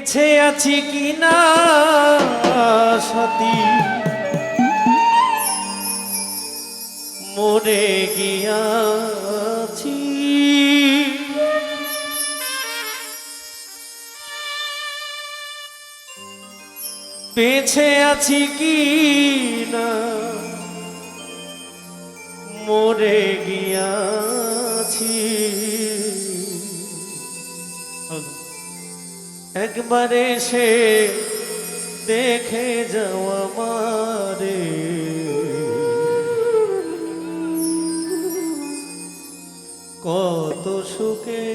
বেছে আছি কি না সাথী মরে গিয়াছি। বেছে আছি কি না মরে গিয়াছি। একবারে সে দেখে যাওয়া আমারে। কত সুখে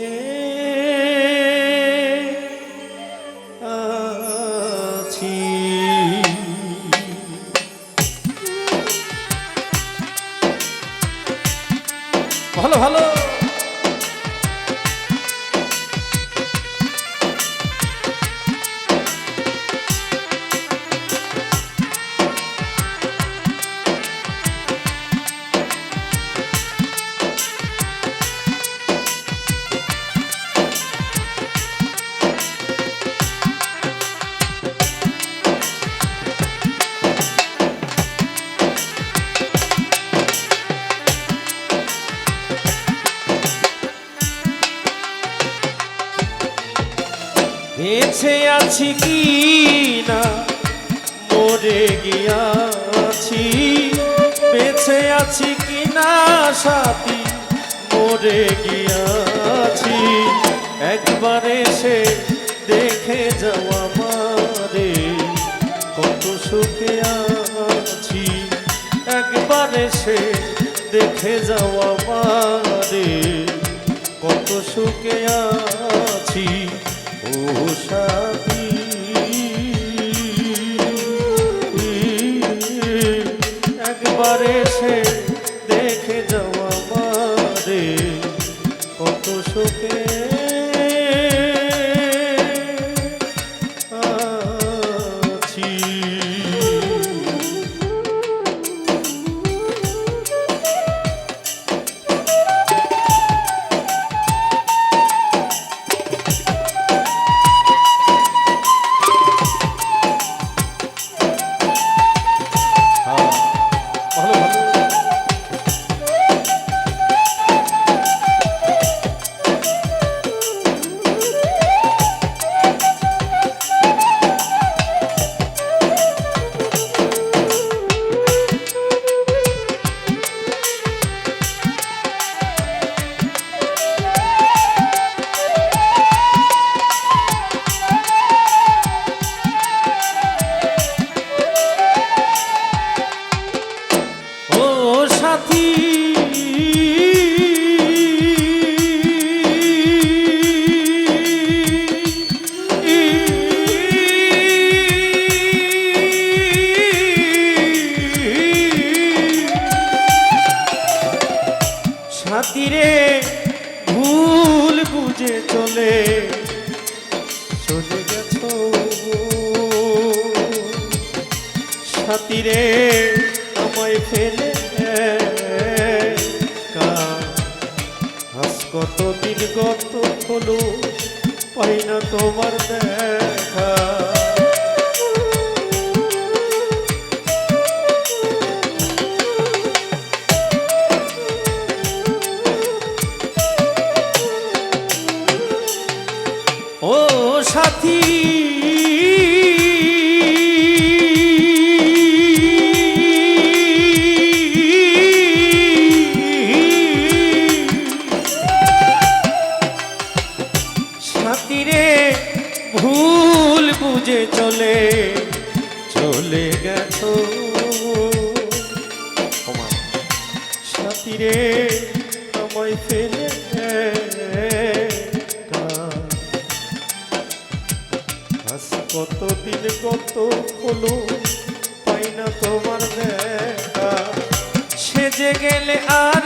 আছি কি না? মরে গিয়াছি, বেঁচে আছি কি না সাথী? মরে গিয়াছি, একবারে সে দেখে যাওয়া মারে কত সুখে আছি, একবারে সে দেখে যাওয়া মারে কত সুখে আছি, ও সাথী। একবারে বুঝে চলে চলে গেছো। সাথীরে, আমায় ফেলে কত দিন গত হলো, পাই না তোমার দেখা সাথীরে ভুল বুঝে চলে চলে গেছো। সাথীরে আমায় ফেলে। আজ কত হলো, পাই না তোমার দেখা সেজে গেলে আর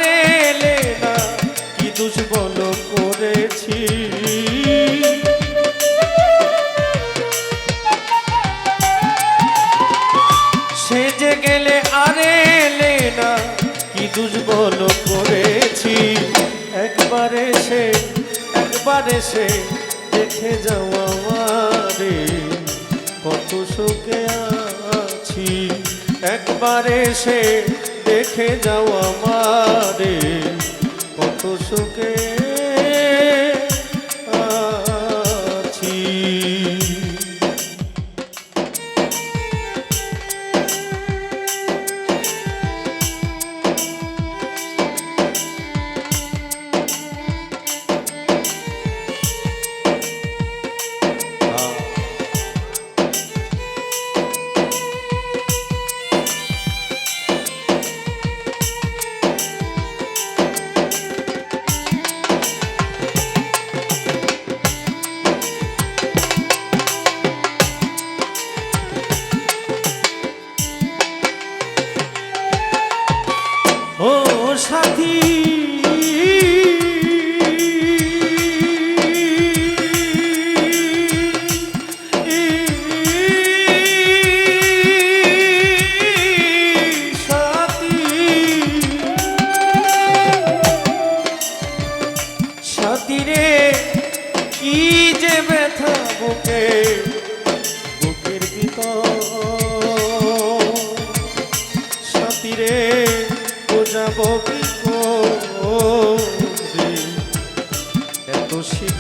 একবার এসে দেখে যাও আমারে কত সুখে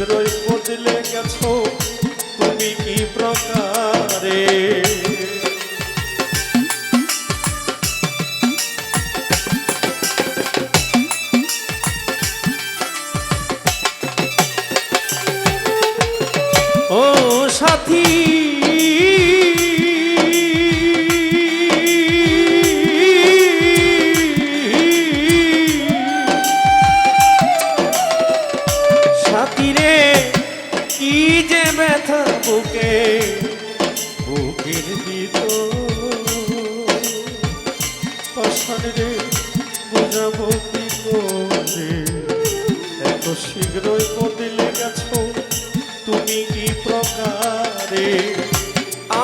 শীঘ্রই বদলে গেছো।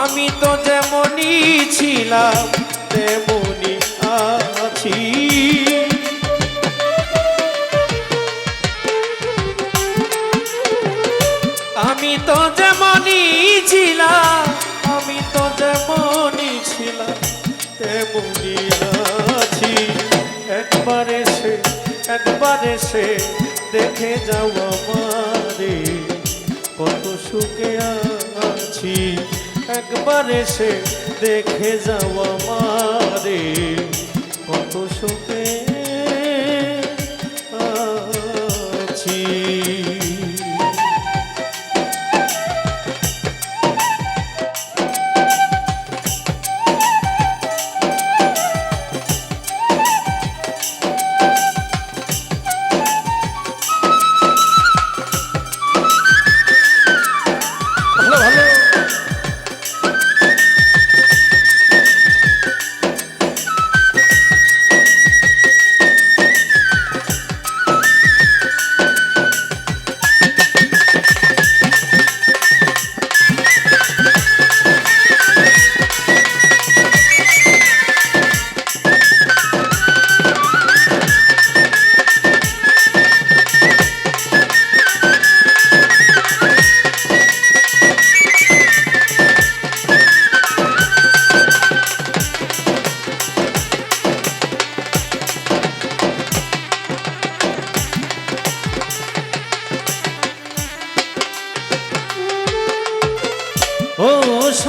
আমি তো যেমনই ছিলাম, তেমনই আছি। আমি তো যেমনই ছিলাম, আমি তো যেমনই ছিলাম, তেমনই আছি। একবার এসে একবার এসে দেখে যাও আমারে, কত সুখে আছি। একবার এসে দেখে যাওয়া মারে কত সুখে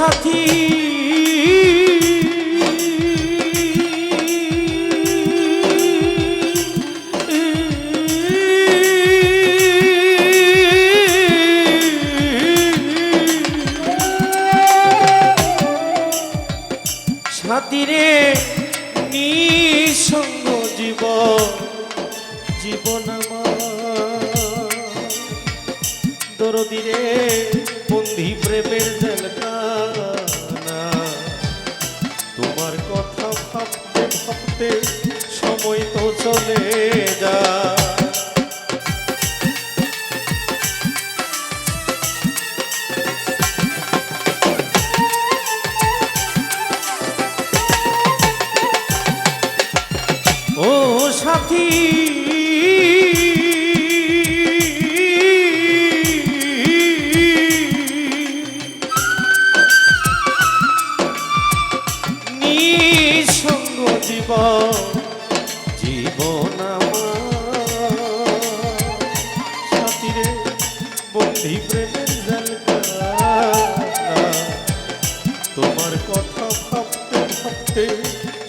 সাথী। সাথীরে নিঃসঙ্গ জীবন জীবন দরদিরে বন্ধি প্রেমের জেলকানা সময় তো চলে যা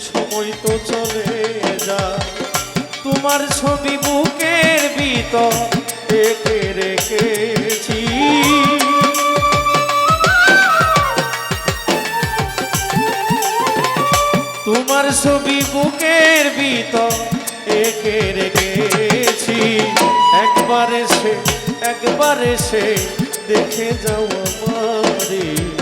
সময় তো চলে যা। তোমার ছবি বুকের ভিতর এঁকে রেখেছি। তোমার ছবি বুকের ভিতর এঁকে রেখেছি। একবার এসে একবার এসে দেখে যাও আমারে।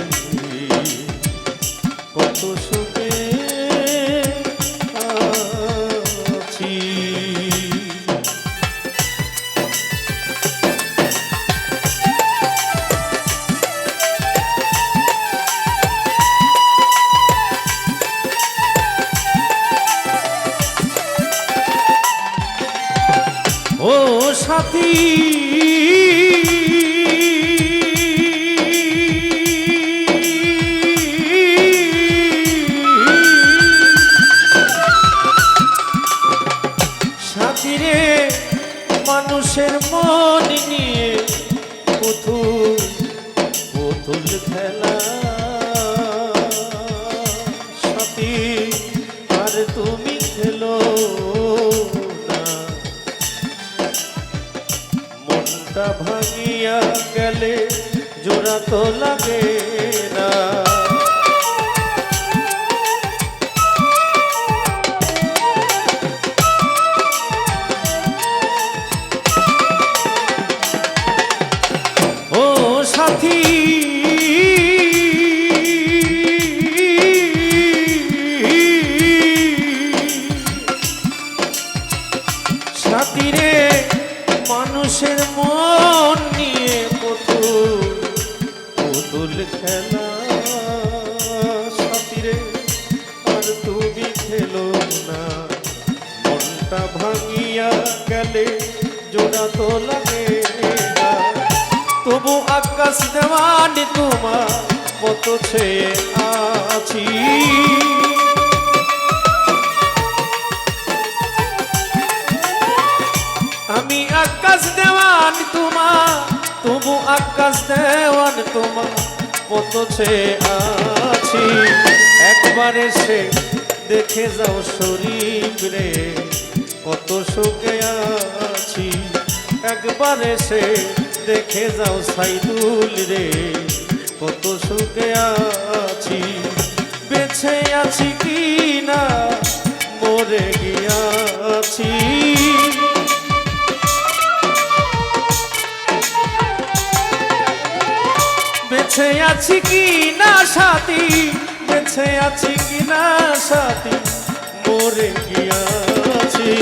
ভাঙিয়া গেলে জোড়া তো লাগে না। তোমার কত ছেয়ে আছি। আমি আকাশ দেওয়ান তোমার, তবু আকাশ দেওয়ান তোমার কত ছেয়ে আছি। একবার এসে দেখে যাও শরীর রে, কত সুখে আছি। একবার এসে দেখে যাও সাইদুল রে, কত সুখে আছি। বেছে আছি কি না, মরে গিয়াছি। বেছে আছি কি না সাথী বেছে আছি কি না সাথী, মরে গিয়াছি।